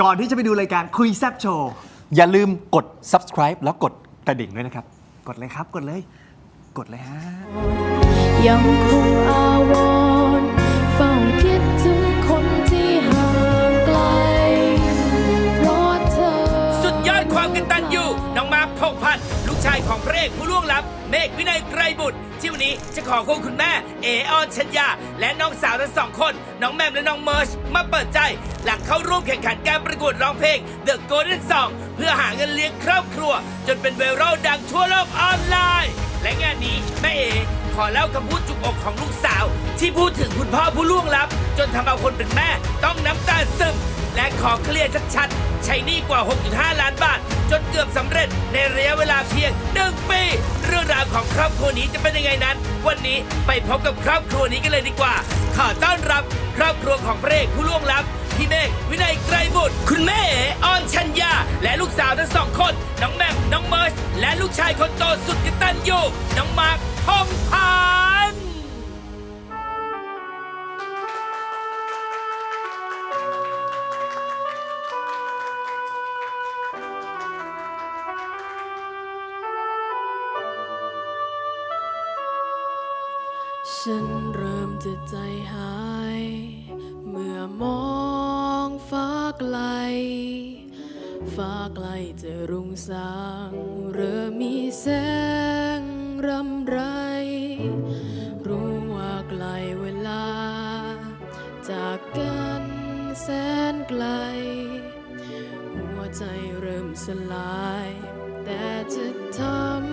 ก่อนที่จะไปดูรายการคุยแซบโชว์ อย่าลืมกด subscribe แล้วกดกระดิ่งด้วยนะครับ กดเลยครับ กดเลย กดเลยฮะยังคง เมฆวินัยไกรบุตร ที่วันนี้จะขอควงคุณแม่ เอออนชัญญา และน้องสาวทั้งสองคน น้องแมมและน้องเมิร์ชมาเปิดใจ หลังเข้าร่วมแข่งขันการประกวดร้องเพลง The Golden Song เพื่อหาเงินเลี้ยงครอบครัว จนเป็นไวรัลดังทั่วโลกออนไลน์ และงานนี้แม่เอขอเล่าคำพูดจุกอกของลูกสาว ที่พูดถึงคุณพ่อผู้ล่วงลับ จนทำเอาคนเป็นแม่ต้องน้ำตาซึม และขอเคลียร์ชัดๆ ใช้หนี้กว่า 6.5 ล้านบาท จนเกือบสำเร็จในระยะเวลาเพียง 1 ปี เรื่องราวของครอบครัวนี้จะเป็นยังไงนั้น วันนี้ไปพบกับครอบครัวนี้กันเลยดีกว่า ขอต้อนรับครอบครัวของพระเอกผู้ล่วงลับพี่เมฆวินัยไกรบุตร คุณแม่เอ๋ออนชัญญา และลูกสาวทั้งสองคน น้องแมมน้องเมิร์ชและลูกชายคนโตสุดกตัญญูน้องมาร์คพงพัน สลาย แต่จะท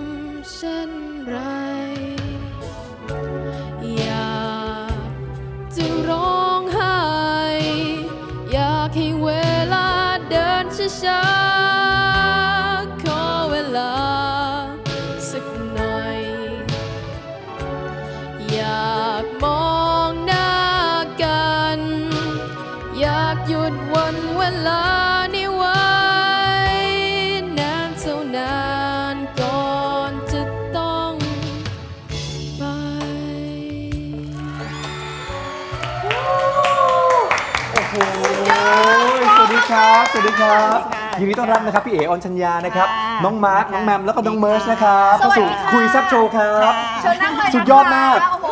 ำเช่นไร ครับสวัสดีครับยินดีต้อนรับนะครับพี่เอ๋ออนชัญญานะครับค่ะน้องมาร์คน้องแมมแล้วก็น้องเมิร์ชนะครับสวัสดีเข้าสู่ค่ะคุยแซบโชว์ครับเชิญนั่งเลยนะคะสุดยอดมากโอ้โห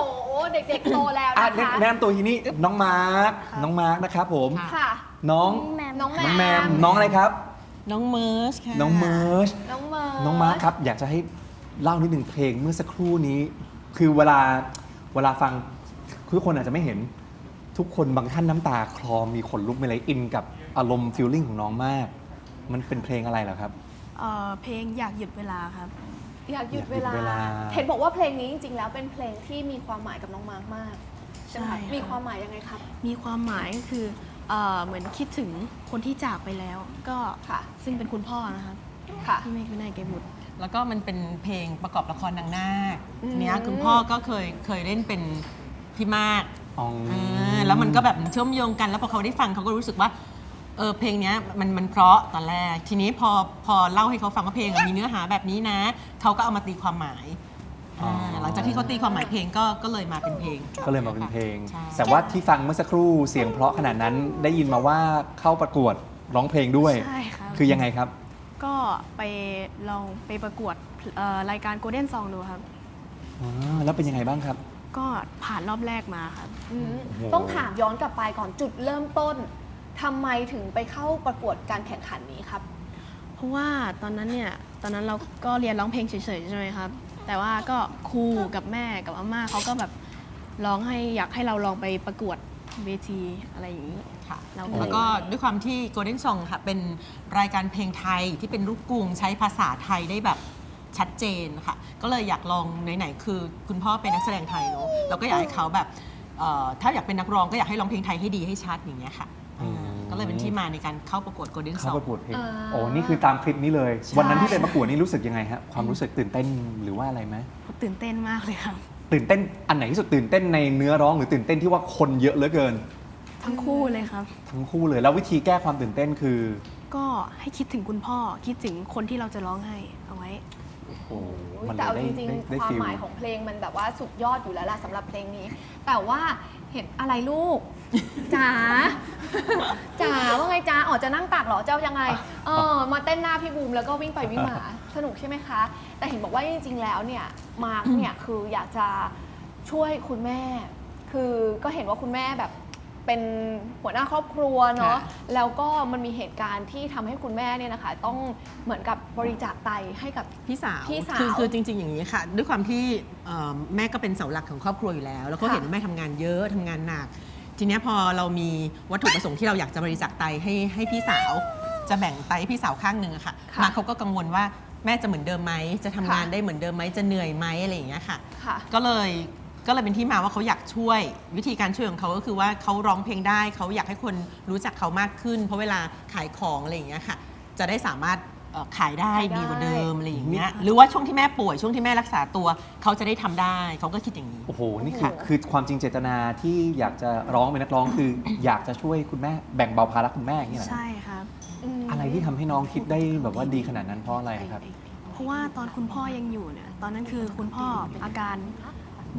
เด็กๆ โตแล้วอะนะคะแนะนำตัวทีนี้น้องมาร์คน้องมาร์คนะครับผม ค่ะ น้องน้องแมน้องมแมมน้องอะไรครับ น้องเมิร์ชค่ะน้องเมิร์ชน้องเมิร์น้องมาร์คครับอยากจะให้เล่านิดหนึ่งเพลงเมื่อสักครู่นี้ คือเวลาเวลาฟังทุกคนอาจจะไม่เห็นทุกคนบางท่านน้ำตาคลอมีขนลุกมีอะไรอินกับ อารมณ์ฟิลลิ่งของน้องมาก มันเป็นเพลงอะไรเหรอครับ เอ่อเพลงอยากหยุดเวลาครับ อยากหยุดอยากหยุดเวลาเวลาเห็นบอกว่าเพลงนี้จริงๆ แล้วเป็นเพลงที่มีความหมายกับน้องมาร์คมากใช่ไหมใช่คะค่ะ มีความหมายยังไงครับ มีความหมายก็คือเอ่อเหมือนคิดถึงคนที่จากไปแล้ว ก็ค่ะ ซึ่งเป็นคุณพ่อนะครับค่ะ พี่เมฆวินัยไกรบุตร แล้วก็มันเป็นเพลงประกอบละครนางนาคอืมทีเนี้ยคุณพ่อก็เคยเคยเล่นเป็นพี่มากอ๋ออาแล้วมันก็แบบเชื่อมโยงกันแล้วพอเขาได้ฟังเขาก็รู้สึกว่า เออเพลงเนี้ยมันมันเพราะตอนแรก ทีนี้พอพอเล่าให้เขาฟังว่าเพลงอะมีเนื้อหาแบบนี้นะ เขาก็เอามาตีความหมายาหลังจากที่เขาตีความหมายเพลงก็ก็เลยมาเป็นเพลง ก็เลยมาเป็นเพลง ใช่ แต่ว่าที่ฟังเมื่อสักครู่เสียงเพราะขนาดนั้นได้ยินมาว่าเข้าประกวดร้องเพลงด้วย ใช่ครับ คือยังไงครับ ก็ไปลองไปประกวดเอ่อรายการ Golden Song ดูครับ อ๋อ แล้วเป็นยังไงบ้างครับ ก็ผ่านรอบแรกมาครับ อืมโอ้โหต้องถามย้อนกลับไปก่อนจุดเริ่มต้น ทำไมถึงไปเข้าประกวดการแข่งขันนี้ครับ เพราะว่าตอนนั้นเนี่ยตอนนั้นเราก็เรียนร้องเพลงเฉยๆใช่ไหมครับ แต่ว่าก็ครูกับแม่กับอาม่าเขาก็แบบร้องให้อยากให้เราลองไปประกวดเวทีอะไรอย่างนี้ ค่ะเราก็เลย แล้วก็ด้วยความที่ Golden Song ค่ะเป็นรายการเพลงไทยที่เป็นลูกกรุงใช้ภาษาไทยได้แบบชัดเจนค่ะ ก็เลยอยากลองไหนๆคือ คุณพ่อเป็นนักแสดงไทยเนาะเราก็อยากให้เขาแบบเอ่อถ้าอยากเป็นนักร้องก็อยากให้ร้องเพลงไทยให้ดีให้ชัดอย่างเงี้ยค่ะอืมอ่า ก็เลยเป็นที่มาในการเข้าประกวด Golden เข้า Song ประกวดเพลงอ่าโอ้นี่คือตามคลิปนี้เลยวันนั้นที่ไปประกวดนี่รู้สึกยังไงฮะความรู้สึกตื่นเต้นหรือว่าอะไรไหมตื่นเต้นมากเลยครับตื่นเต้นอันไหนที่สุดตื่นเต้นในเนื้อร้องหรือตื่นเต้นที่ว่าคนเยอะเหลือเกิน ทั้งคู่เลยครับ ทั้งคู่เลยแล้ววิธีแก้ความตื่นเต้นคือ ก็ให้คิดถึงคุณพ่อคิดถึงคนที่เราจะร้องให้เอาไว้ โอ้โหมันแต่เลยเอาได้จริงได้ได้ๆความฟิลหมายของเพลงมันแบบว่าสุดยอดอยู่แล้วล่ะสำหรับเพลงนี้ แต่ว่า เห็นอะไรลูกจ๋าจ๋าว่าไงจ๋าอ๋อจะนั่งตักเหรอเจ้ายังไงเออมาเต้นหน้าพี่บูมแล้วก็วิ่งไปวิ่งมาสนุกใช่ไหมคะ แต่เห็นบอกว่าจริงๆแล้วเนี่ยมาร์กเนี่ยคืออยากจะช่วยคุณแม่ คือก็เห็นว่าคุณแม่แบบเป็นหัวหน้าครอบครัวเนาะค่ะแล้วก็มันมีเหตุการณ์ที่ทำให้คุณแม่เนี่ยนะคะ ต้องเหมือนกับ บริจาคไตให้กับ พี่สาวพี่สาวคือคือจริง ๆ อย่างนี้ค่ะ ด้วยความที่เอ่อแม่ก็เป็นเสาหลักของครอบครัวอยู่แล้ว แล้วก็ค่ะเห็นว่าแม่ทำงานเยอะทำงานหนัก ทีเนี้ยพอเรามีวัตถุประสงค์ที่เราอยากจะบริจาคไตให้ให้พี่สาว จะแบ่งไตให้พี่สาวข้างหนึ่งอะค่ะค่ะมาเขาก็กังวลว่าแม่จะเหมือนเดิมไหมจะทำงานค่ะ ได้เหมือนเดิมไหมจะเหนื่อยไหมอะไรอย่างเงี้ยค่ะ ค่ะ ก็เลยก็เลยเป็นที่มาว่าเขาอยากช่วย วิธีการช่วยของเขาก็คือว่าเขาร้องเพลงได้เขาอยากให้คนรู้จักเขามากขึ้น เพราะเวลาขายของอะไรอย่างเงี้ยค่ะ จะได้สามารถ เอ่อขายได้ขายได้ ดีกว่าเดิมอะไรอย่างเงี้ยหรือว่าช่วงที่แม่ป่วยช่วงที่แม่รักษาตัว เขาจะได้ทำได้เขาก็คิดอย่างนี้ โอ้โห นี่คือคือความจริงเจตนาที่อยากจะร้องเป็นนักร้องคือ อยากจะช่วยคุณแม่แบ่งเบาภาระคุณแม่อย่างนี้เหรอใช่ครับมอะไรที่ทำให้น้องคิดได้แบบว่าดีขนาดนั้นเพราะอะไรครับ เพราะว่าตอนคุณพ่อยังอยู่เนี่ย ตอนนั้นคือคุณพ่ออาการ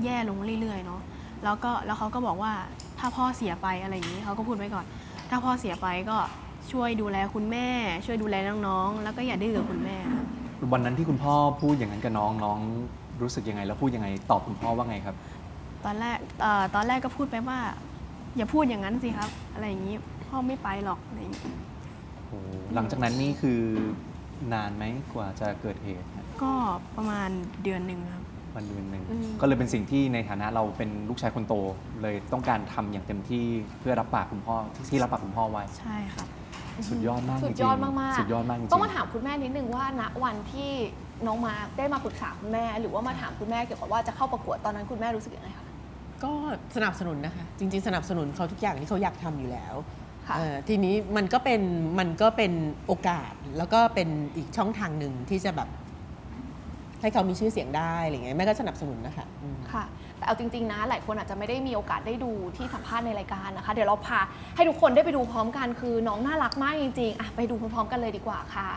แย่ลงเรื่อยๆเนาะแล้วก็แล้วเขาก็บอกว่าถ้าพ่อเสียไปอะไรอย่างนี้เขาก็พูดไว้ก่อน ถ้าพ่อเสียไปก็ ช่วยดูแลคุณแม่ ช่วยดูแลน้องๆ แล้วก็อย่าดื้อกับคุณแม่ครับวันนั้นที่คุณพ่อพูดอย่างนั้นกับน้องน้องรู้สึกยังไง แล้วพูดยังไงตอบคุณพ่อว่าไงครับ ตอนแรกเอ่อตอนแรกก็พูดไปว่า อย่าพูดอย่างนั้นสิครับ อะไรอย่างนี้พ่อไม่ไปหรอกอะไรอย่างนี้โอ้โหหลังจากนั้นนี่คือนานไหมกว่าจะเกิดเหตุฮะก็ประมาณเดือนหนึ่งครับ วันเดือนหนึ่งอืม ก็เลยเป็นสิ่งที่ในฐานะเราเป็นลูกชายคนโต เลยต้องการทำอย่างเต็มที่เพื่อรับปากคุณพ่อที่ที่รับปากคุณพ่อไว้ ใช่ครับ สุดยอดมากสุจดริงๆยอดมากๆ สุดยอดมากจริงๆ ต้องมาถามคุณแม่นิดนึงว่าณวันที่น้องมาร์คได้มาปรึกษาคุณแม่ หรือว่ามาถามคุณแม่เกี่ยวกับว่าจะเข้าประกวดตอนนั้นคุณแม่รู้สึกยังไงคะ ก็สนับสนุนนะคะ จริง ๆ สนับสนุนเขาทุกอย่างที่เขาอยากทำอยู่แล้วค่ะเอ่อทีนี้มันก็เป็นมันก็เป็นโอกาสแล้วก็เป็นอีกช่องทางหนึ่งที่จะแบบ ให้เขามีชื่อเสียงได้อะไรเงี้ยแม่ก็สนับสนุนนะคะอืม ค่ะ แต่เอาจริง ๆ นะ หลายคนอาจจะไม่ได้มีโอกาสได้ดูที่สัมภาษณ์ในรายการนะคะ เดี๋ยวเราพาให้ทุกคนได้ไปดูพร้อมกันคือน้องน่ารักมากจริงๆอะไปดูพร้อมๆกันเลยดีกว่าค่ะ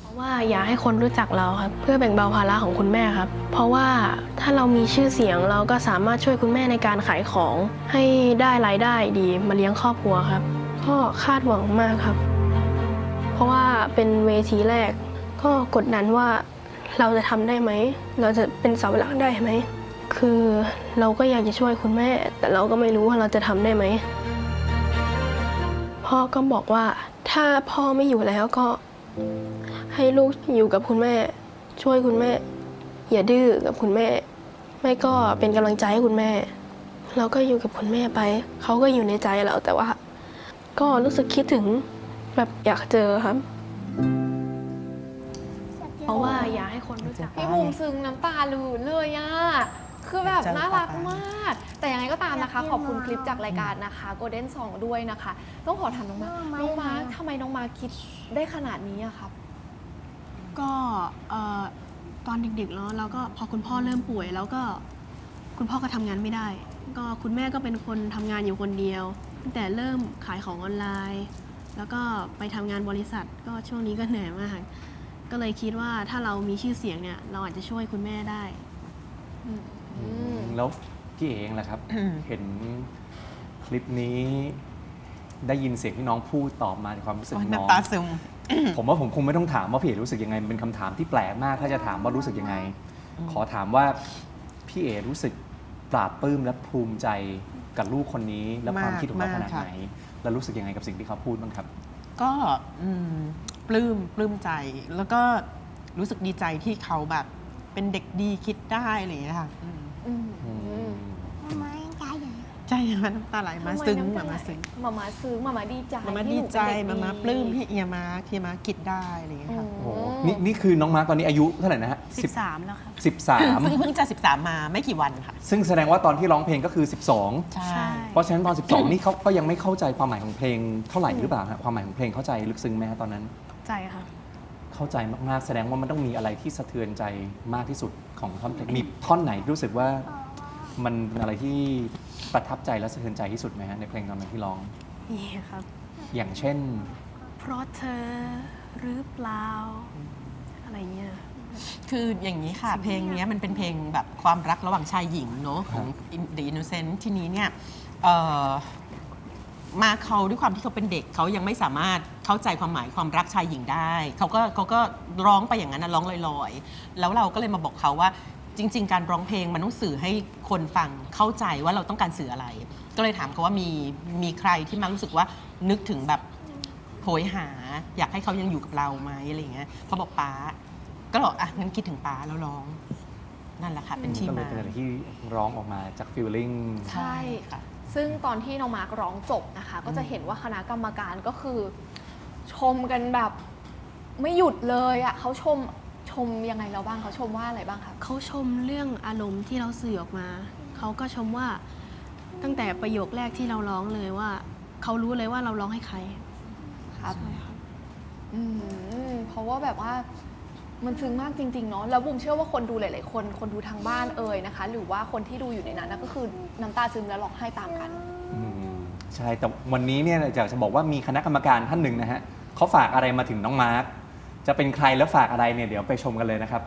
เพราะว่าอยากให้คนรู้จักเราครับ เพื่อแบ่งเบาภาระของคุณแม่ครับ เพราะว่าถ้าเรามีชื่อเสียงเราก็สามารถช่วยคุณแม่ในการขายของ ให้ได้รายได้ดีมาเลี้ยงครอบครัวครับก็คาดหวังมากครับ เพราะว่าเป็นเวทีแรก ก็กดดันว่า เราจะทำได้ไหม เราจะเป็นเสาหลักได้ไหม คือเราก็อยากจะช่วยคุณแม่ แต่เราก็ไม่รู้ว่าเราจะทำได้ไหม พ่อก็บอกว่าถ้าพ่อไม่อยู่แล้วก็ให้ลูกอยู่กับคุณแม่ ช่วยคุณแม่ อย่าดื้อกับคุณแม่ ไม่ก็เป็นกำลังใจให้คุณแม่ เราก็อยู่กับคุณแม่ไป เขาก็อยู่ในใจเราแต่ว่า ก็รู้สึกคิดถึงแบบอยากเจอครับ ว่าอยากให้คนรู้จัก พี่มุมซึ้งน้ำตาลืนเลยอะคือแบบเจอน่ารักป๊าป๊ามมาก แต่ยังไงก็ตามนะคะ ขอบคุณคลิปจากรายการนะคะ Golden Song ด้วยนะคะ ต้องขอถามน้องมาร์คน้องมาร์คทำไมน้องมาร์คคิดได้ขนาดนี้อะครับ ก็เอ่อตอนเด็กๆแล้วเราก็พอคุณพ่อเริ่มป่วย แล้วก็คุณพ่อก็ทำงานไม่ได้ ก็คุณแม่ก็เป็นคนทำงานอยู่คนเดียวตั้งแต่เริ่มขายของออนไลน์ แล้วก็ไปทำงานบริษัทก็ช่วงนี้ก็เหนื่อยมาก ก็เลยคิดว่าถ้าเรามีชื่อเสียงเนี่ย เราอาจจะช่วยคุณแม่ได้อืมแล้วพี่เองล่ะครับอืมเห็นคลิปนี้ ได้ยินเสียงที่น้องพูดตอบมาในความรู้สึกโอ๊ขยองน้องน้ำตาซึม ผมว่าผมคงไม่ต้องถามว่าพี่เอ๋รู้สึกยังไงมันเป็นคำถามที่แปลกมาก ถ้าจะถามว่ารู้สึกยังไง ขอถามว่าพี่เอ๋รู้สึกปราบปลื้มและภูมิใจกับลูกคนนี้ และความมากคิดของเขามากขนาดค่ะไหน แล้วรู้สึกยังไงกับสิ่งที่เขาพูดบ้างครับ ก็อืม ปลื้มปลื้มใจ แล้วก็รู้สึกดีใจที่เขาแบบเป็นเด็กดีคิดได้อะไรอย่างเงี้ยค่ะอืมอืมอือืมมใจมันน้ำตาไหลมาทำไซึ้งน้ำมาตไหลมาซึ้งมามาซึ้งมามาดีใจมามาที่ดีหนูใจเป็นเด็กมามาดีปลื้มที่เอียมาที่เอียมาคิดได้อะไรอย่างเงี้ยค่ะ โอ้โหนี่นี่คือน้องมาร์คตอนนี้อายุเท่าไหร่นะฮะสิบ13แล้วครับสิบสามเพิ่งเพิ่งจะ 13 มาไม่กี่วันค่ะ ซึ่งแสดงว่าตอนที่ร้องเพลงก็คือ 12ใช่ใช่ เพราะฉะนั้นตอน 12 นี่เขาก็ยังไม่เข้าใจความหมายของเพลงเท่าไหร่หรือเปล่าฮะความหมายของเพลงเข้าใจลึกซึ้งไหมฮะตอนนั้น ใจค่ะ เข้าใจมากๆ แสดงว่ามันต้องมีอะไรที่สะเทือนใจมากที่สุดของท่อนเพลงมีท่อนไหนรู้สึกว่ามันเป็นอะไรที่ประทับใจและสะเทือนใจที่สุดไหมฮะในเพลงตอนนั้นที่ร้อง นี่ครับ อย่างเช่น เพราะเธอหรือเปล่า อะไรเงี้ย คืออย่างนี้ค่ะ เพลงเนี้ยมันเป็นเพลงแบบความรักระหว่างชายหญิงเนอะของ The Innocent ทีนี้เนี่ยเอ่อมาเขาด้วยความที่เขาเป็นเด็กเขายังไม่สามารถ เข้าใจความหมายความรักชายหญิงได้ เขาก็เขาก็ร้องไปอย่างนั้นนะร้องลอยๆ แล้วเราก็เลยมาบอกเขาว่าจริง ๆ การร้องเพลงมันต้องสื่อให้คนฟังเข้าใจว่าเราต้องการสื่ออะไร ก็เลยถามเขาว่ามีมีใครที่มารู้สึกว่านึกถึงแบบโหยหา อยากให้เขายังอยู่กับเราไหมอะไรอย่างเงี้ยเขาบอกป้า ก็บอกอะงั้นคิดถึงป้าแล้วร้องนั่นแหละค่ะเป็นที่ก็เลยมาเป็นอะไรที่ร้องออกมาจากฟีลลิ่ง ใช่ค่ะซึ่งตอนที่น้องมาร์กร้องจบนะคะ ก็จะเห็นว่าคณะกรรมการก็คือ ชมกันแบบ ไม่หยุดเลยอะ่ะเขาชมชมยังไงเราบ้างเขาชมว่าอะไรบ้างคะเขาชมเรื่องอารมณ์ที่เราสื่อออกมา เขาก็ชมว่าตั้งแต่ประโยคแรกที่เราร้องเลยว่า เขารู้เลยว่าเราร้องให้ใครครับใช่ครับอืมเพราะว่าแบบว่ามันซึ้งมากจริงๆเนาะแล้วบุมเชื่อว่าคนดูหลาย ๆ คนคนดูทางบ้านเอ่ยนะคะ หรือว่าคนที่ดูอยู่ในนั้นนะก็คือน้ำตาซึมและร้องไห้ตามกัน อืมใช่แต่วันนี้เนี่ยอยากจะบอกว่ามีคณะกรรมการท่านหนึ่งนะฮะ เขาฝากอะไรมาถึงน้องมาร์คจะเป็นใครแล้วฝากอะไรเนี่ยเดี๋ยวไปชมกันเลยนะครับ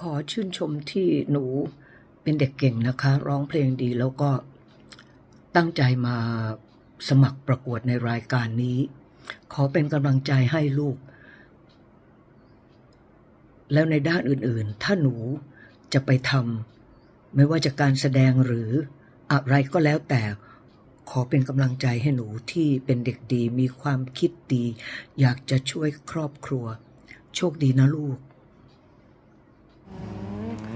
ขอชื่นชมที่หนูเป็นเด็กเก่งนะคะ ร้องเพลงดีแล้วก็ตั้งใจมาสมัครประกวดในรายการนี้ ขอเป็นกำลังใจให้ลูก แล้วในด้านอื่นๆ ถ้าหนูจะไปทำไม่ว่าจะการแสดงหรืออะไรก็แล้วแต่ ขอเป็นกำลังใจให้หนูที่เป็นเด็กดีมีความคิดดี อยากจะช่วยครอบครัว โชคดีนะลูก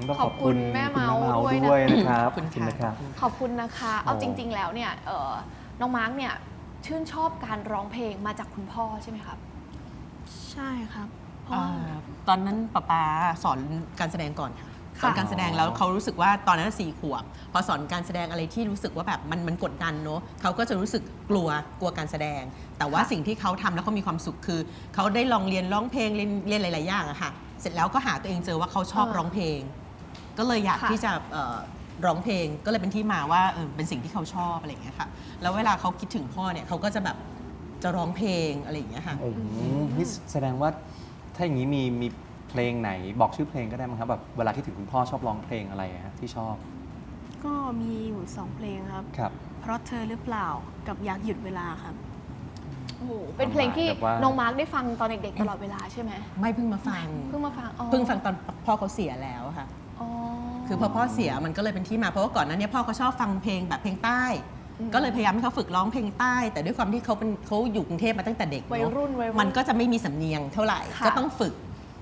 ต้องขอบคุณแม่เมาส์คุณด้วยด้วยนะคะนะครับขอบคุณขอบค่ะนะครับ ขอบคุณนะคะ เอาโอ้จริง ๆ แล้วเนี่ยเอ่อน้องมาร์กเนี่ยชื่นชอบการร้องเพลงมาจากคุณพ่อใช่ไหมครับ ใช่ครับ เพราะอ่าว่า ตอนนั้นป๊าป๊าสอนการแสดงก่อนค่ะ สค่ะอนการแสดงแล้วเขารู้สึกว่าตอนนั้นสี่ขวบพอสอนการแสดงอะไรที่รู้สึกว่าแบบมันมันกดดันเนอะเขาก็จะรู้สึกกลัวกลัวการแสดง แต่ว่าสิ่งที่เขาทำแล้วเขามีความสุขคือเขาได้ลองเรียนร้องเพลงเรียนเรียนหลาย ๆ อย่างอะค่ะเสร็จแล้วก็หาตัวเองเจอว่าเขาชอบเออร้องเพลง ก็เลยอยากค่ะที่จะเอ่อร้องเพลงก็เลยเป็นที่มาว่าเออเป็นสิ่งที่เขาชอบอะไรอย่างเงี้ยค่ะแล้วเวลาเขาคิดถึงพ่อเนี่ยเขาก็จะแบบจะร้องเพลงอะไรอย่างเงี้ยค่ะโอ้โหนี่แสดงว่าถ้าอย่างนี้มีมี เพลงไหนบอกชื่อเพลงก็ได้มั้งครับแบบเวลาที่ถึงคุณพ่อชอบร้องเพลงอะไรอะฮะที่ชอบ ก็มีอยู่สองเพลงครับ ครับ เพราะเธอหรือเปล่ากับอยากหยุดเวลาครับ โอ้โหเป็นเพลงที่แบบว่า น้องมาร์กได้ฟังตอนเด็กๆตลอดเวลาใช่ไหมไม่เพิ่งมาฟัง เพิ่งมาฟังอ๋อเพิ่งฟังตอนพ่อเขาเสียแล้วค่ะ อ๋อ คือพอพ่อเสียมันก็เลยเป็นที่มาเพราะว่าก่อนหนั้นเนี่ยพ่อเขาชอบฟังเพลงแบบเพลงใต้ อืมก็เลยพยายามให้เขาฝึกร้องเพลงใต้ แต่ด้วยความที่เขาเป็นเขาอยู่กรุงเทพมาตั้งแต่เด็กวัยเนอะรุ่นวัยรุ่นมันก็จะไม่มีสำเนียงเท่าไหร่ค่ะ ก็ต้องฝึก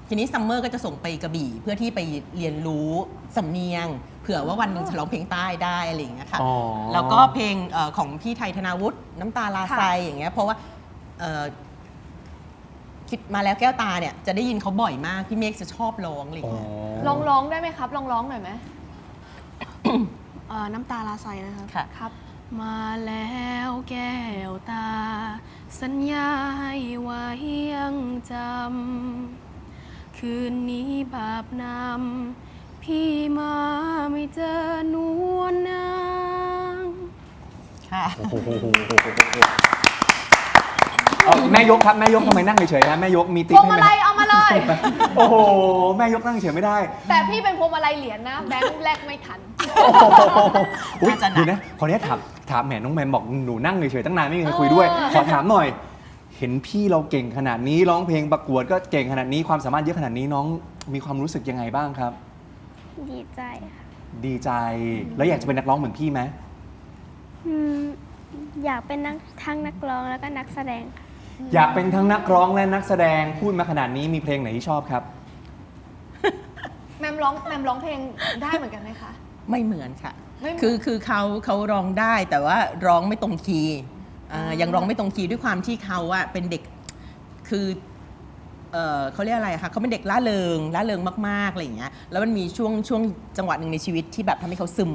ทีนี้ซัมเมอร์ก็จะส่งไปกระบี่ เพื่อที่ไปเรียนรู้สำเนียง เผื่อว่าวันหนึ่งจะร้องเพลงใต้ได้อะไรอย่างเงี้ยค่ะ อ๋อ แล้วก็เพลงเอ่อของพี่ไทยธนาวุฒิน้ำตาลาไซค่ะอย่างเงี้ยเพราะว่าเอ่อคิดมาแล้วแก้วตาเนี่ยจะได้ยินเขาบ่อยมากพี่เมฆจะชอบร้องอะไรอย่างอ๋อเงี้ยลองร้องได้ไหมครับ ลองร้องหน่อยไหม เอ่อน้ำตาลาไซนะครับ ค่ะ ครับ มาแล้วแก้วตา สัญญาให้ไว้ยังจำ คืนนี้บาปนำพี่มาไม่เจอนวลนางค่ะโอ้โหเอาแม่ยกครับแม่ยกทำไมนั่งเฉยๆนะแม่ยกมีพติ๊กวงให้มาไหมลัยเอามาเลย โอ้โหแม่ยกนั่งเฉยไม่ได้แต่พี่เป็นพวงมาลัยเหรียญนะ แบงค์แรกไม่ทันอุ้ยน่าจะหนักดูนะขออนุญาตถามถามแหมน้องแมนบอกหนูนั่งเฉยๆตั้งนานไม่มีใครคุยด้วย ขอถามหน่อย เห็นพี่เราเก่งขนาดนี้ร้องเพลงประกวดก็เก่งขนาดนี้ความสามารถเยอะขนาดนี้น้องมีความรู้สึกยังไงบ้างครับ ดีใจค่ะ ดีใจแล้วอยากจะเป็นนักร้องเหมือนพี่ไหมอืมอยากเป็นนักทั้งนักร้องแล้วก็นักแสดงค่ะอยากเป็นทั้งนักร้องและนักแสดงพูดมาขนาดนี้มีเพลงไหนที่ชอบครับ แมมร้องแมมร้องเพลงได้เหมือนกันไหมคะ ไม่เหมือนค่ะ ไม่เหมือน คือคือเขาเขาร้องได้แต่ว่าร้องไม่ตรงคีย์อ่าอ่า ยัยังร้องไม่ตรงคีย์ด้วยความที่เขาอะเป็นเด็กคือเอ่อเขาเรียกอะไรอะคะเขาเป็นเด็กล่าเริงล่าเริงมากๆอะไรอย่างเงี้ยแล้วมันมีช่วงช่วงจังหวะหนึ่งในชีวิตที่แบบทำให้เขาซึม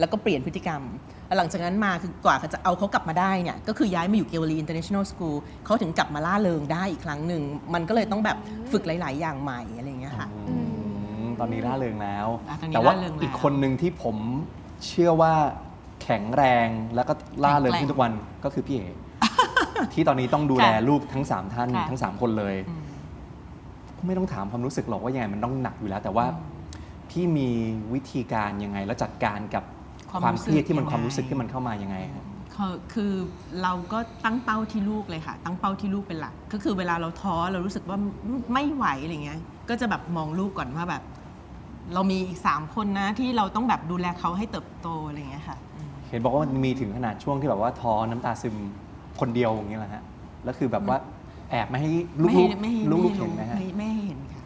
แล้วก็เปลี่ยนพฤติกรรมแล้วหลังจากนั้นมาคือกว่าเขาจะเอาเขากลับมาได้เนี่ยก็คือย้ายมาอยู่เกวลีอินเตอร์เนชั่นแนลสคูลเขาถึงกลับมาล่าเริงได้อีกครั้งหนึ่ง มันก็เลยต้องแบบฝึกหลาย ๆ อย่างใหม่อะไรอย่างเงี้ยค่ะอืมตอนนี้ล่าเริงแล้วอะตอนนี้แต่ว่าร่าเริงแล้วอีกคนหนึ่งที่ผมเชื่อว่า แข็งแรงแล้วก็ล่าเริงแข็งแกร่งขึ้นทุกวันก็คือพี่เอที่ตอนนี้ต้องดูแลค่ะลูกทั้ง 3 ท่านค่ะทั้ง 3 คนเลยอืมไม่ต้องถามความรู้สึกหรอกว่ายังไงมันต้องหนักอยู่แล้ว แต่ว่าพี่มีวิธีการยังไง แล้วจัดการกับความความรู้เคสึกรียดที่มันยังไงความรู้สึกที่มันเข้ามายังไงฮะคือคือเราก็ตั้งเป้าที่ลูกเลยค่ะ ตั้งเป้าที่ลูกเป็นหลัก ก็คือเวลาเราท้อเรารู้สึกว่าไม่ไหวอะไรเงี้ย ก็จะแบบมองลูกก่อนว่าแบบ เรามีอีกสามคนนะที่เราต้องแบบดูแลเขาให้เติบโตอะไรเงี้ยค่ะอืม เห็นบอกว่ามันมีถึงขนาดช่วงที่แบบว่าท้อน้ำตาซึมคนเดียวอย่างนี้แหละฮะแล้วคือแบบว่าแอบไม่ให้ลูไม่ให้กไม่ให้ๆลูไม่กให้ๆเห็นไหมฮะ ไม่ไม่ให้เห็นค่ะ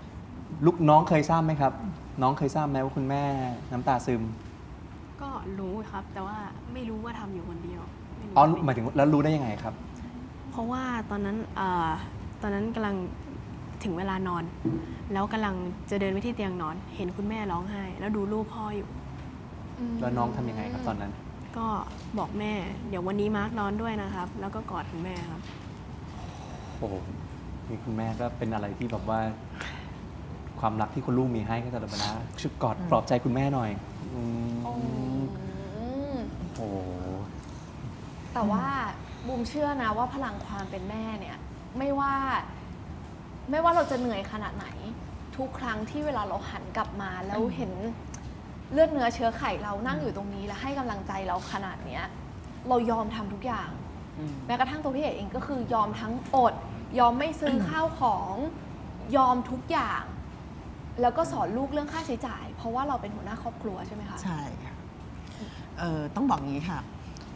ลูกน้องเคยทราบไหมครับ น้องเคยทราบไหมว่าคุณแม่น้ำตาซึมก็รู้ครับ แต่ว่าไม่รู้ว่าทำอยู่คนเดียวไม่รู้อ๋อว่าเป็นหมายถึงแล้วรู้ได้ยังไงครับ เพราะว่าตอนนั้นเอ่อตอนนั้นกำลังถึงเวลานอน แล้วกำลังจะเดินไปที่เตียงนอน เห็นคุณแม่ร้องไห้ แล้วดูรูปพ่ออยู่ แล้วน้องทำยังไงครับตอนนั้น ก็บอกแม่ เดี๋ยววันนี้มาร์กนอนด้วยนะครับ แล้วก็กอดคุณแม่ครับ โอ้โหนี่คุณแม่ก็เป็นอะไรที่แบบว่า ความรักที่คุณลูกมีให้ก็จะระบนะช่วยกอดปลอบใจคุณแม่หน่อยอืมโอ้โห แต่ว่าบูมเชื่อนะว่าพลังความเป็นแม่เนี่ยไม่ว่า ไม่ว่าเราจะเหนื่อยขนาดไหน ทุกครั้งที่เวลาเราหันกลับมาแล้วเห็น เลือดเนื้อเชื้อไขเรานั่งอยู่ตรงนี้แล้วให้กำลังใจเราขนาดเนี้ยเรายอมทำทุกอย่างแม้กระทั่งตัวพี่เอกเองก็คือยอมทั้งอด ยอมไม่ซื้อข้าวของยอมทุกอย่าง แล้วก็สอนลูกเรื่องค่าใช้จ่าย เพราะว่าเราเป็นหัวหน้าครอบครัวใช่ไหมคะใช่ค่ะเอ่อต้องบอกงี้ค่ะ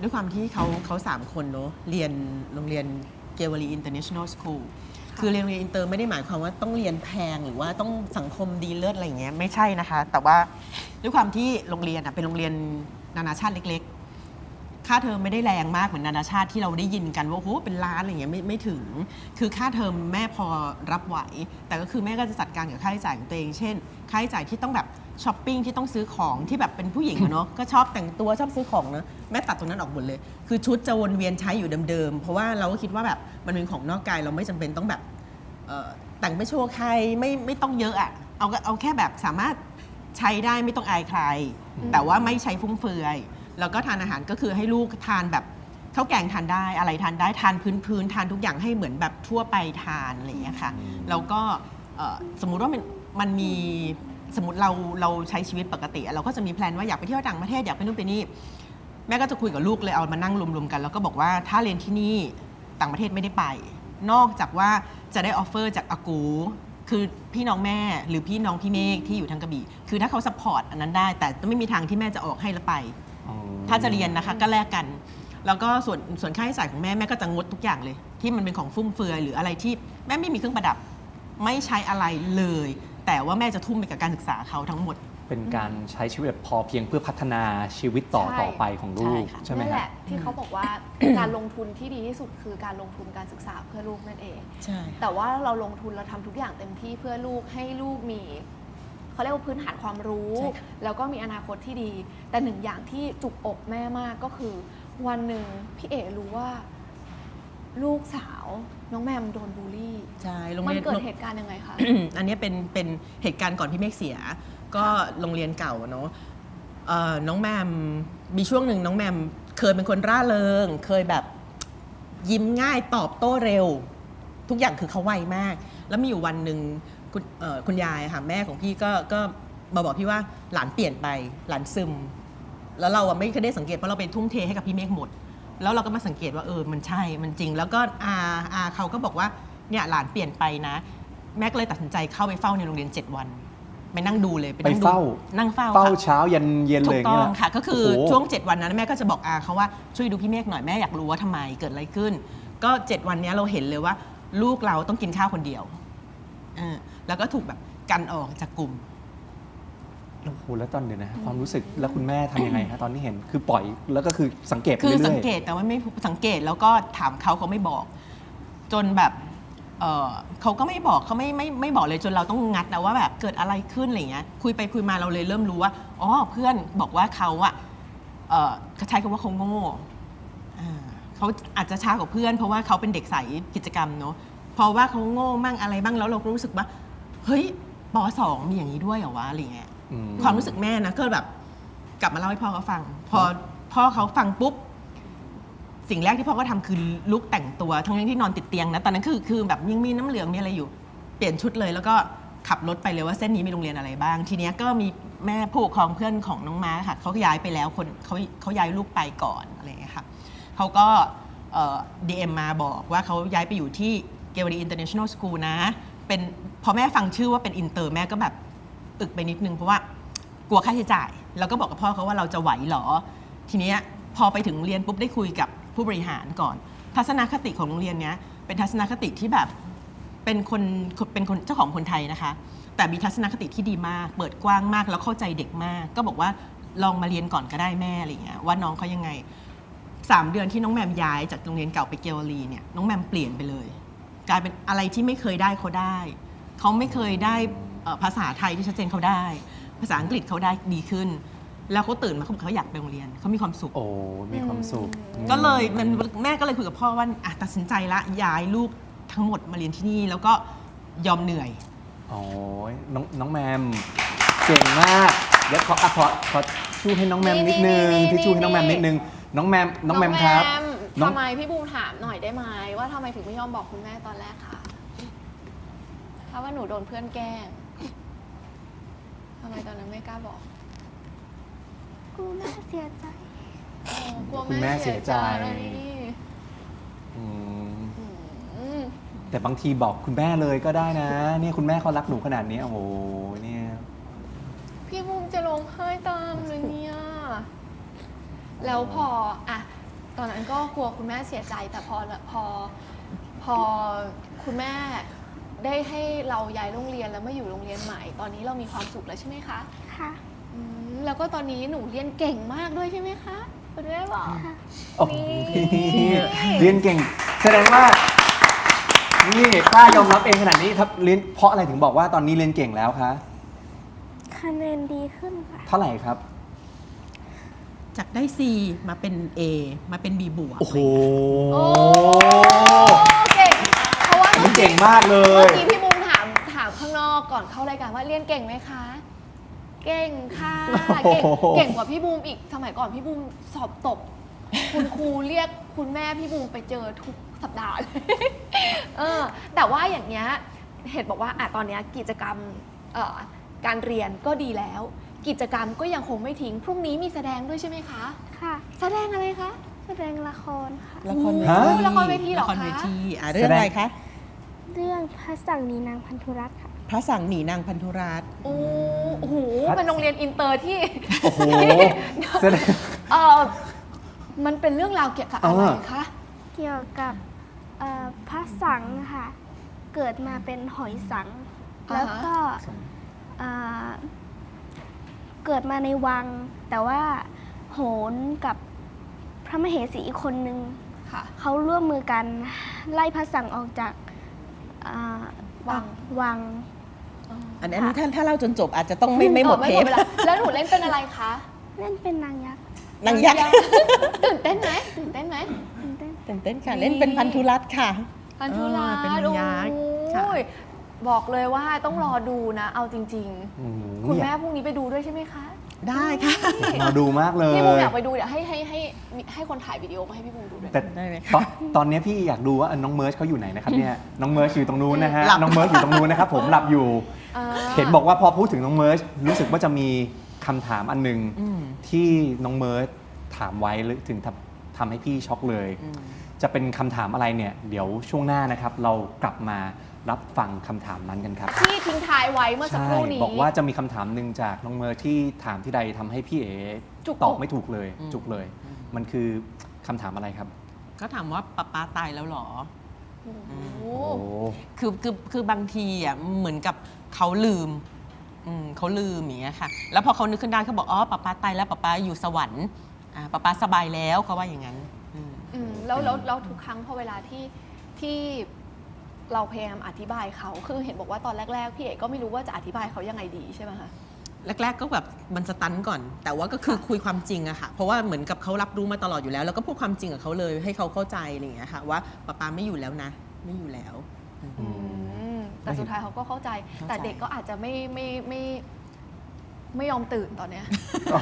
ด้วยความที่เขาเขาสามคนเนาะเรียนโรงเรียนเกวลีอินเตอร์เนชั่นแนลสคูล คือเรียนโรงเรียนอินเตอร์ไม่ได้หมายความว่าต้องเรียนแพงหรือว่าต้องสังคมดีเลิศอะไรอย่างเงี้ยไม่ใช่นะคะ แต่ว่าด้วยความที่โรงเรียนอะเป็นโรงเรียนนานาชาติเล็กๆ ค่าเทอมไม่ได้แรงมากเหมือนนานาชาติที่เราได้ยินกันว่าโอ้โหเป็นล้านอะไรเงี้ยไม่ไม่ถึง คือค่าเทอมแม่พอรับไหว แต่ก็คือแม่ก็จะจัดการกับค่าใช้จ่ายของตัวเอง เช่น ค่าใช้จ่ายที่ต้องแบบ ช้อปปิ้งที่ต้องซื้อของที่แบบเป็นผู้หญิงอะเนาะก็ชอบแต่งตัวชอบซื้อของเนาะแม่ตัดตรงนั้นออกหมดเลย คือชุดจะวนเวียนใช้อยู่เดิมๆเพราะว่าเราก็คิดว่าแบบมันเป็นของนอกกายเราไม่จำเป็นต้องแบบเอ่อแต่งไปโชว์ใครไม่ไม่ต้องเยอะอะเอาเอาแค่แบบสามารถใช้ได้ไม่ต้องอายใคร แต่ว่าไม่ใช้ฟุ่มเฟือย แล้วก็ทานอาหารก็คือให้ลูกทานแบบข้าวแกงทานได้อะไรทานได้ทานพื้นพื้นๆทานทุกอย่างให้เหมือนแบบทั่วไปทานอะไรอย่างเงี้ยค่ะแล้วก็เอ่อสมมุติว่ามันมันมี สมมติเราเราใช้ชีวิตปกติอะเราก็จะมีแพลนว่าอยากไปเที่ยวต่างประเทศอยากไปนู่นไปนี่แม่ก็จะคุยกับลูกเลยเอามานั่งรวมๆกันแล้วก็บอกว่าถ้าเรียนที่นี่ต่างประเทศไม่ได้ไป นอกจากว่าจะได้ออฟเฟอร์จากอากูคือพี่น้องแม่หรือพี่น้องพี่เมฆที่อยู่ทางกระบี่คือถ้าเขาสปอร์ตอันนั้นได้ แต่ไม่มีทางที่แม่จะออกให้แล้วไปอ๋อถ้าจะเรียนนะคะก็แลกกัน แล้วก็ส่วนส่วนค่าใช้จ่ายของแม่แม่ก็จะงดทุกอย่างเลย ที่มันเป็นของฟุ่มเฟือยหรืออะไรที่แม่ไม่มีเครื่องประดับ ไม่ใช้อะไรเลย แต่ว่าแม่จะทุ่มไปกับการศึกษาเขาทั้งหมด เป็นการใช้ชีวิตแบบพอเพียงเพื่อพัฒนาชีวิตต่อใช่ ต่อไปของลูก ใช่ค่ะ ใช่ไหมนั่นแหฮะ ละที่เขาบอกว่า การลงทุนที่ดีที่สุดคือการลงทุนการศึกษาเพื่อลูกนั่นเอง ใช่ แต่ว่าเราลงทุนเราทำทุกอย่างเต็มที่เพื่อลูกให้ลูกมีเขาเรียกว่าพื้นฐานความรู้ ใช่ค่ะ แล้วก็มีอนาคตที่ดี แต่หนึ่งอย่างที่จุกอกแม่มากก็คือ วันหนึ่งพี่เอ๋รู้ว่า ลูกสาวน้องแมมโดนบูลลี่ ใช่โรงมันเรียน เกิดเหตุการณ์ยังไงคะ อันนี้เป็นเป็นเหตุการณ์ก่อนพี่เมฆเสีย ก็โรงเรียนเก่าอะเนาะเอ่อน้องแมมมีช่วงหนึ่งน้องแมมเคยเป็นคนร่าเริง เคยแบบยิ้มง่ายตอบโต้เร็ว ทุกอย่างคือเขาไวมาก แล้วมีอยู่วันหนึ่งคุณเอ่อคุณยายค่ะแม่ของพี่ก็ก็มาบอกพี่ว่าหลานเปลี่ยนไปหลานซึม แล้วเราอะไม่เคยได้สังเกตเพราะเราไปทุ่มเทให้กับพี่เมฆหมด แล้วเราก็มาสังเกตว่าเออมันใช่มันจริง แล้วก็อาอาเขาก็บอกว่าเนี่ยหลานเปลี่ยนไปนะ แม่ก็เลยตัดสินใจเข้าไปเฝ้าในโรงเรียน 7 วัน ไปนั่งดูเลยไปนั่งดูเฝ้า นั่งเฝ้าเฝ้าค่ะ เช้ายันเย็นถูเลยกอย่างต้เงี้อยงเหรอค่ะ ก็คือโโห ช่วง 7 วันนั้นแม่ก็จะบอกอาเขาว่าช่วยดูพี่เมฆหน่อยแม่อยากรู้ว่าทำไมเกิดอะไรขึ้น ก็ 7 วันเนี้ยเราเห็นเลยว่า ลูกเราต้องกินข้าวคนเดียวเออแล้วก็ถูกแบบกันออกจากกลุ่ม โอ้โหแล้วตอนเดี๋ยวนะความรู้สึกแล้วคุณแม่ทำยังไงคะตอนที่เห็นคือปล่อยแล้วก็คือสังเกตไปคือเรื่สังอยเกตแต่ว่าไม่สังเกตแล้วก็ถามเขาเขาไม่บอก จนแบบเอ่อเขาก็ไม่บอกเขาไม่ไม่ไม่บอกเลยจนเราต้องงัดนะว่าแบบเกิดอะไรขึ้นอะไรเงี้ยคุยไปคุยมาเราเลยเริ่มรู้ว่าอ๋อเพื่อนบอกว่าเขาอะเอ่อเขาใช้คำว่าเขาโง่อ่าเขาอาจจะช้ากว่าเพื่อน เพราะว่าเขาเป็นเด็กสายกิจกรรมเนาะเพราะว่าเขาโง่มั่งอะไรบ้างแล้วเราก็รู้สึกว่าเฮ้ยปสองมีอย่างนี้ด้วยเหรอวะอะไรเงี้ยอืม ความรู้สึกแม่นะก็แบบกลับมาเล่าให้พ่อเขาฟัง พอพ่อเขาฟังปุ๊บ สิ่งแรกที่พ่อก็ทำคือลุกแต่งตัว ทั้งที่นอนติดเตียงนะตอนนั้นคือคือแบบยังมีน้ำเหลืองมีอะไรอยู่ เปลี่ยนชุดเลย แล้วก็ขับรถไปเลยว่าเส้นนี้มีโรงเรียนอะไรบ้าง ทีเนี้ยก็มีแม่ผู้ปกครองเพื่อนของน้องม้าค่ะเขาก็ย้ายไปแล้วคนเขาเขาย้ายลูกไปก่อนอะไรอย่างเงี้ยค่ะเขาก็ดีเอ็มมาบอกว่าเขาย้ายไปอยู่ที่เกวดีอินเตอร์เนชั่นแนลสคูลนะเป็นพอแม่ฟังชื่อว่าเป็นอินเตอร์แม่ก็แบบ อึกไปนิดนึงเพราะว่ากลัวค่าใช้จ่าย แล้วก็บอกกับพ่อเขาว่าเราจะไหวเหรอ ทีเนี้ยพอไปถึงเรียนปุ๊บได้คุยกับผู้บริหารก่อน ทัศนคติของโรงเรียนเนี้ยเป็นทัศนคติที่แบบเป็นคนเป็นคนเจ้าของคนไทยนะคะ แต่มีทัศนคติที่ดีมาก เปิดกว้างมากแล้วเข้าใจเด็กมาก ก็บอกว่าลองมาเรียนก่อนก็ได้แม่อะไรเงี้ยว่าน้องเขายังไงสามเดือนที่น้องแมมย้ายจากโรงเรียนเก่าไปเกวลีเนี่ยน้องแมมเปลี่ยนไปเลย กลายเป็นอะไรที่ไม่เคยได้เขาได้ เขาไม่เคยได้ ภาษาไทยที่ชัดเจนเขาได้ ภาษาอังกฤษเขาได้ดีขึ้น แล้วเขาตื่นมาเขาบอกเขาอยากไปโรงเรียนเขามีความสุข โอ้ มีความสุขก็เลยมันแม่ก็เลยคุยกับพ่อว่าอะตัดสินใจละย้ายลูกทั้งหมดมาเรียนที่นี่ แล้วก็ยอมเหนื่อย โอ้ยน้องน้องแมมเก่งมากเดี๋ยวขออะขอขอชูให้น้องแมมนิดนึงนี่นี่นี่ที่ชูให้น้องแมมนิดนึง น้องแมมน้องแมมครับน้องทำไมพี่บูมถามหน่อยได้ไหมว่าทำไมถึงไม่ยอมบอกคุณแม่ตอนแรกคะถ้าว่าหนูโดนเพื่อนแกล้ง ทำไมตอนนั้นไม่กล้าบอกกูแม่เสียใจโอ้กลัวคุณแม่เสียใจแล้วนี่อืมอืมแต่บางทีบอกคุณแม่เลยก็ได้นะ เนี่ยคุณแม่เขารักหนูขนาดนี้โอ้โหเนี่ยพี่บูมจะร้องไห้ตามเลยเนี่ย แล้วพออะตอนนั้นก็กลัวคุณแม่เสียใจ แต่พอพอ พอคุณแม่ ได้ให้เราย้ายโรงเรียนแล้วมาอยู่โรงเรียนใหม่ ตอนนี้เรามีความสุขแล้วใช่ไหมคะค่ะ อืมแล้วก็ตอนนี้หนูเรียนเก่งมากด้วยใช่ไหมคะคุณแม่บอกโอ้โหนี่ เรียนเก่ง แสดงว่า นี่ป้ายอมรับเองขนาดนี้ครับเรียนเพราะอะไรถึงบอกว่าตอนนี้เรียนเก่งแล้วคะคะแนนดีขึ้นค่ะ เท่าไหร่ครับ จากได้ C มาเป็น A มาเป็น B บวกโอ้โห โอ้ เก่งเพราะว่านี่เก่งมากเลเมื่อยกี้พี่บูมถามถามข้างนอกก่อนเข้ารายการว่าเรียนเก่งไหมคะ เก่งค่ะเก่งโอ้โห เก่งกว่าพี่บูมอีกสมัยก่อนพี่บูมสอบตก คุณครูเรียกคุณแม่พี่บูมไปเจอทุกสัปดาห์เลยเออ แต่ว่าอย่างเนี้ยเห็นบอกว่าอะตอนเนี้ยกิจกรรมเอ่อการเรียนก็ดีแล้ว กิจกรรมก็ยังคงไม่ทิ้งพรุ่งนี้มีแสดงด้วยใช่ไหมคะ ค่ะ แสดงอะไรคะ แสดงละครค่ะ ละครเวฮะทีละครเวทีเหรอคะ ละครเวทีอะเรื่องอะไรคะ เรื่องพระสั่งนีนางพันธุรัตน์ค่ะ พระสังหนีนางพันธุราชโอ้โอ้โห เป็นโรงเรียนอินเตอร์ที่โอ้โหแสดง เออมันเป็นเรื่องราวเกี่ยวกับอะไรอ่าคะ เกี่ยวกับเอ่อพระสังค่ะ เกิดมาเป็นหอยสังแล้วก็เอ่อเกิดมาในวัง แต่ว่าโหนกับพระมเหสีอีกคนนึง ค่ะ เขาร่วมมือกันไล่พระสังออกจาก อ่าวัง วัง อันนี้ท่านถ้าเล่าจนจบอาจจะต้องไม่ไม่หมดออเทปวลาแล้วหนูเล่นเป็นอะไรคะเล่นเป็นนางยักษ์นางยักษ์ตื่นเต้นไหมตื่นเต้นไหมตื่นเต้นตื่นเต้นค่ะ เล่นเป็นพันธุรัตน์ค่ะ พันธุรัเออตเป็นน์นางยักษ์ค่ะโอ้ยบอกเลยว่าต้องรอดูนะ เอาจริงอืมๆคุณแม่พรุ่งนี้ไปดูด้วยใช่ไหมคะ ได้ค่ะ มาดูมากเลย พี่บูมอยากไปดูเดี๋ยวให้ให้ให้ให้คนถ่ายวิดีโอมาให้พี่บูมดูด้วยแต่ได้ไหมคะตอนตอนนี้พี่อยากดูว่าเออน้องเมิร์ชเขาอยู่ไหนนะครับเนี่ยน้องเมิร์ชอยู่ตรงนู้นนะฮะหลับ น้องเมิร์ชอยู่ตรงนู้นนะครับผมหลับอยู่ อ่าเห็นบอกว่าพอพูดถึงน้องเมิร์ชรู้สึกว่าจะมีคำถามอันหนึงอืมที่น้องเมิร์ชถามไว้หรือถึงทำทำให้พี่ช็อกเลย อืมจะเป็นคำถามอะไรเนี่ย เดี๋ยวช่วงหน้านะครับ เรากลับมา รับฟังคำถามนั้นกันครับที่ทิ้งท้ายไว้เมื่อสักคใช่รู่นี้ บอกว่าจะมีคำถามหนึ่งจากน้องเมิร์ชที่ถามที่ใดทำให้พี่เอ๋จุกอก ตอบไม่ถูกเลย อืม จุกเลย มันคือคำถามอะไรครับ ก็ถามว่าป๊าป๊าตายแล้วเหรอ โอ้โห โอ้คือคือคือบางทีอะเหมือนกับเขาลืมอืมเขาลืมอย่างเงี้ยค่ะ แล้วพอเขานึกขึ้นได้เขาบอกอ๋อป๊าป๊าตายแล้วป๊าป๊าอยู่สวรรค์อ่าป๊าป๊าสบายแล้วเขาว่าอย่างนั้นอืม อืมแล้วแล้วแล้วทุกครั้งพอเวลาที่ที่ เราพยายามอธิบายเขาคือเห็นบอกว่าตอนแรก ๆ พี่เอกก็ไม่รู้ว่าจะอธิบายเขายังไงดีใช่ไหมคะ แรก ๆ ก็แบบมันสตันก่อน แต่ว่าก็คือคุยความจริงอะค่ะ เพราะว่าเหมือนกับเขารับรู้มาตลอดอยู่แล้ว แล้วก็พูดความจริงกับเขาเลย ให้เขาเข้าใจอะไรอย่างเงี้ยค่ะ ว่าป๊าป๊าไม่อยู่แล้วนะ ไม่อยู่แล้ว อือืมมแต่สุดท้ายเขาก็เข้าใจ เข้าใจ แต่เด็กก็อาจจะไม่ไม่ไม่ไม่ยอมตื่นตอนเนี้ยอ๋อ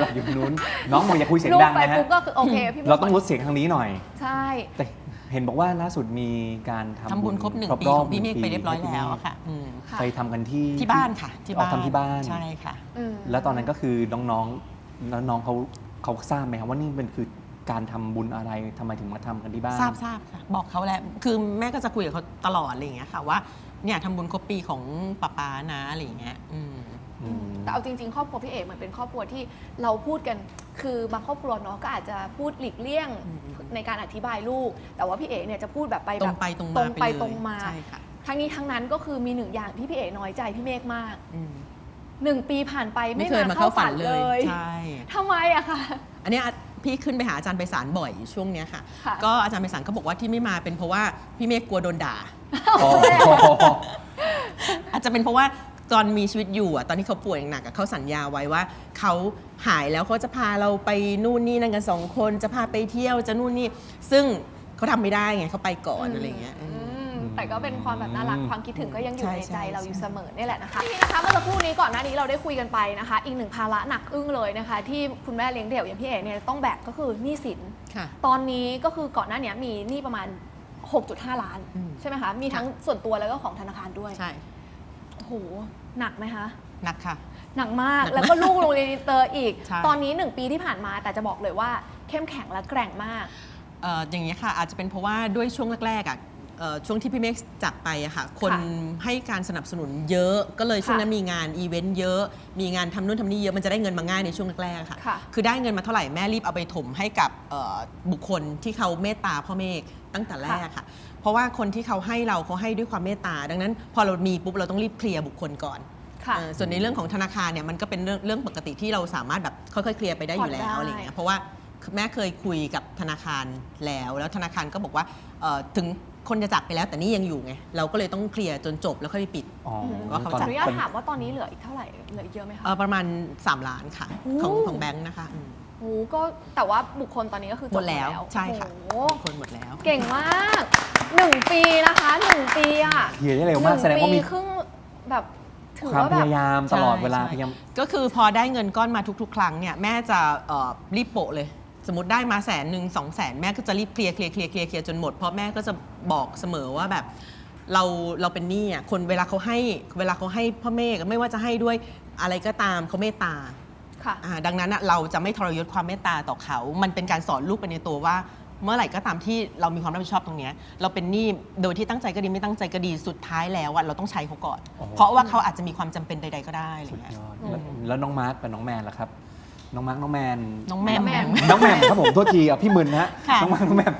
หลับอยู่นู้นน้องบอกอย่าคุยเสียงลูกดังไปนะฮะปุ๊บก็คือโอเคพี่เราต้องลดเสียงทางนี้หน่อย ใช่ แต่ เห็นบอกว่าล่าสุดมีการทำทำบุญครบหนึ่งปีรขออบงพี่เมฆหนึ่ไปเรียบร้อยให้คุณแล้วเมฆอะค่ะอืมค่ะ ไปทำกันที่ที่บ้านค่ะที่อ๋อบ้านทำที่บ้าน ใช่ค่ะ อืมแล้วตอนนั้นก็คือน้องๆแล้วน้องเขาเขาทราบไหมครับว่านี่เป็นคือการทำบุญอะไรทำไมถึงมาทำกันที่บ้าน ทราบทราบค่ะบอกเขาแล้วคือแม่ก็จะคุยกับเขาตลอดอะไรอย่างเงี้ยค่ะว่าเนี่ยทำบุญครบปีของป้าป๊านะอะไรอย่างเงี้ยอืมอืม แต่เอาจริงๆ ครอบครัวพี่เอกมันเป็นครอบครัวที่เราพูดกัน คือบางครอบครัวเนาะก็อาจจะพูดหลีกเลี่ยงอืมในการอธิบายลูก แต่ว่าพี่เอกเนี่ยจะพูดแบบไปตรแบงบไปตรงตรมางไปเลยตรงมา ใช่ค่ะทั้งนี้ทั้งนั้นก็คือมีหนึ่งอย่างที่พี่เอกน้อยใจพี่เมฆมากอืมหนึ่งปีผ่านไปไม่ไม่เคยมาเข้าฝันเลยยใช่ ทำไมอะคะ อันเนี้ยพี่ขึ้นไปหาอาจารย์ไปสารบ่อยช่วงเนี้ยค่ะ ค่ะ ก็อาจารย์ไปสารก็บอกว่าที่ไม่มาเป็นเพราะว่าพี่เมฆกลัวโดนด่า อ๋อ อาจจะเป็นเพราะว่า ตอนมีชีวิตอยู่อะตอนที่เขาป่วยหนักอะเขาสัญญาไว้ว่าเขาหายแล้วเขาจะพาเราไปนู่นนี่นั่นกันสองคนจะพาไปเที่ยวจะนู่นนี่ ซึ่งเขาทำไม่ได้ไงเขาไปก่อนอะไรเงี้ยอือืมมแต่ก็เป็นความแบบน่ารักอืมความคิดถึงก็ยังอยู่ใช่ในใจใช่เราอยู่ใช่เสมอนี่แหละนะคะทีนะคะเมื่อสักครู่นี้ก่อนหน้านี้เราได้คุยกันไปนะคะ อีกหนึ่งภาระหนักอึ้งเลยนะคะ ที่คุณแม่เลี้ยงเดี่ยวอย่างพี่เอกเนี่ยต้องแบกก็คือหนี้สิน ค่ะ ตอนนี้ก็คือก่อนหน้านี้มีหนี้ประมาณ 6.5 ล้าน อืม ใช่ไหมคะ มีทั้งส่วนตัวแล้วก็ของธนาคารด้วยใช่ โอ้โห หนักไหมคะ หนักค่ะหนักมากหนักมากแล้วก็ลูกโรงเรียนอินเตอร์อีก ใช่ ตอนนี้ 1 ปีที่ผ่านมาแต่จะบอกเลยว่า เข้มแข็งและแกร่งมาก เอ่ออย่างนี้ยค่ะอาจจะเป็นเพราะว่าด้วยช่วงแรกๆอะเอ่อ ช่วงที่พี่เมฆจากไปอะค่ะ คนให้การสนับสนุนเยอะ ก็เลยช่วงนั้นมีงานอีเวนต์เยอะ มีงานทำนู่นทำนี่เยอะ มันจะได้เงินมาง่ายในช่วงแรกๆค่ะค่ะคือได้เงินมาเท่าไหร่แม่รีบเอาไปถมให้กับเอ่อบุคคลที่เขาเมตตาพ่อเมฆตั้งแต่แรกค่ะ เพราะว่าคนที่เขาให้เราเขาให้ด้วยความเมตตา ดังนั้น พอเรามีปุ๊บเราต้องรีบเคลียร์บุคคลก่อนค่ะเอ่อส่วนในเรื่องของธนาคารเนี่ยมันก็เป็นเรื่องเรื่องปกติที่เราสามารถแบบค่อยๆเคลียร์ไปได้อยู่แล้ผ่อนได้วอะไรอย่างเงี้ย เพราะว่าแม่เคยคุยกับธนาคารแล้ว แล้วธนาคารก็บอกว่าเอ่อถึง คนจะจากไปแล้วแต่นี่ยังอยู่ไง เราก็เลยต้องเคลียร์จนจบแล้วค่อยไปปิด อ๋อว่าเขา ขอจะอนุญาตถามว่าตอนนี้เหลืออีกเท่าไหร่เหลืออีกเยอะไหมคะ เอ่อประมาณ 3 ล้านค่ะ ของโอ้ ของแบงค์นะคะอืมโอ้โหก็แต่ว่าบุคคลตอนนี้ก็คือจบหมดแล้วใช่ค่ะโอ้โหคนหมดแล้ว เก่งมากหนึ่งปีนะคะหนึ่งปีอะเคลียร์ได้เร็วมากแสดงว่ามีหนึ่ปีครึ่งแบบถือความว่าพแบบ ยายามตลอดเวลาใช่พยายาม ก็คือพอได้เงินก้อนมาทุกๆ ครั้งเนี่ยแม่จะเอ่อรีบโปะเลย สมมติได้มาแสนหนึ่งสองแสนแม่ก็จะรีบเคลียร์เคลียร์เคลียร์เคลียร์เคลียร์จนหมดเพราะแม่ก็จะบอกเสมอว่าแบบเราเราเป็นหนี้อะคนเวลาเขาให้เวลาเขาให้พ่อเมฆไม่ว่าจะให้ด้วยอะไรก็ตามเขาเมตตาค่ะอ่าดังนั้นอะเราจะไม่ทรยศความเมตตาต่อเขา มันเป็นการสอนลูกไปในตัวว่า เมื่อไหร่ก็ตามที่เรามีความรับผิดชอบตรงเนี้ยเราเป็นหนี้โดยที่ตั้งใจก็ดีไม่ตั้งใจก็ดีสุดท้ายแล้วอะเราต้องใช้เขาก่อน โอ้โห เพราะว่าเขาอาจจะมีความจำเป็นใด ๆก็ได้อะไรสุดเงี้ยยอดแล้วแล้วน้องมาร์คกับน้องแมนล่ะครับ น้องมาร์คน้องแมนน้องแม่น้องแม่แม่ น้องแมมครับผมโทษทีอะพี่มึนนะฮะค่ะ น้องมาร์คน้องแมม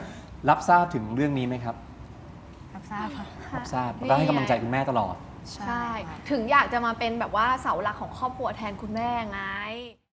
รับทราบถึงเรื่องนี้ไหมครับ รับทราบค่ะ รับทราบนี่ก็ให้กำลังใจคุณแม่ตลอด ใช่ ถึงอยากจะมาเป็นแบบว่าเสาหลักของครอบครัวแทนคุณแม่ไง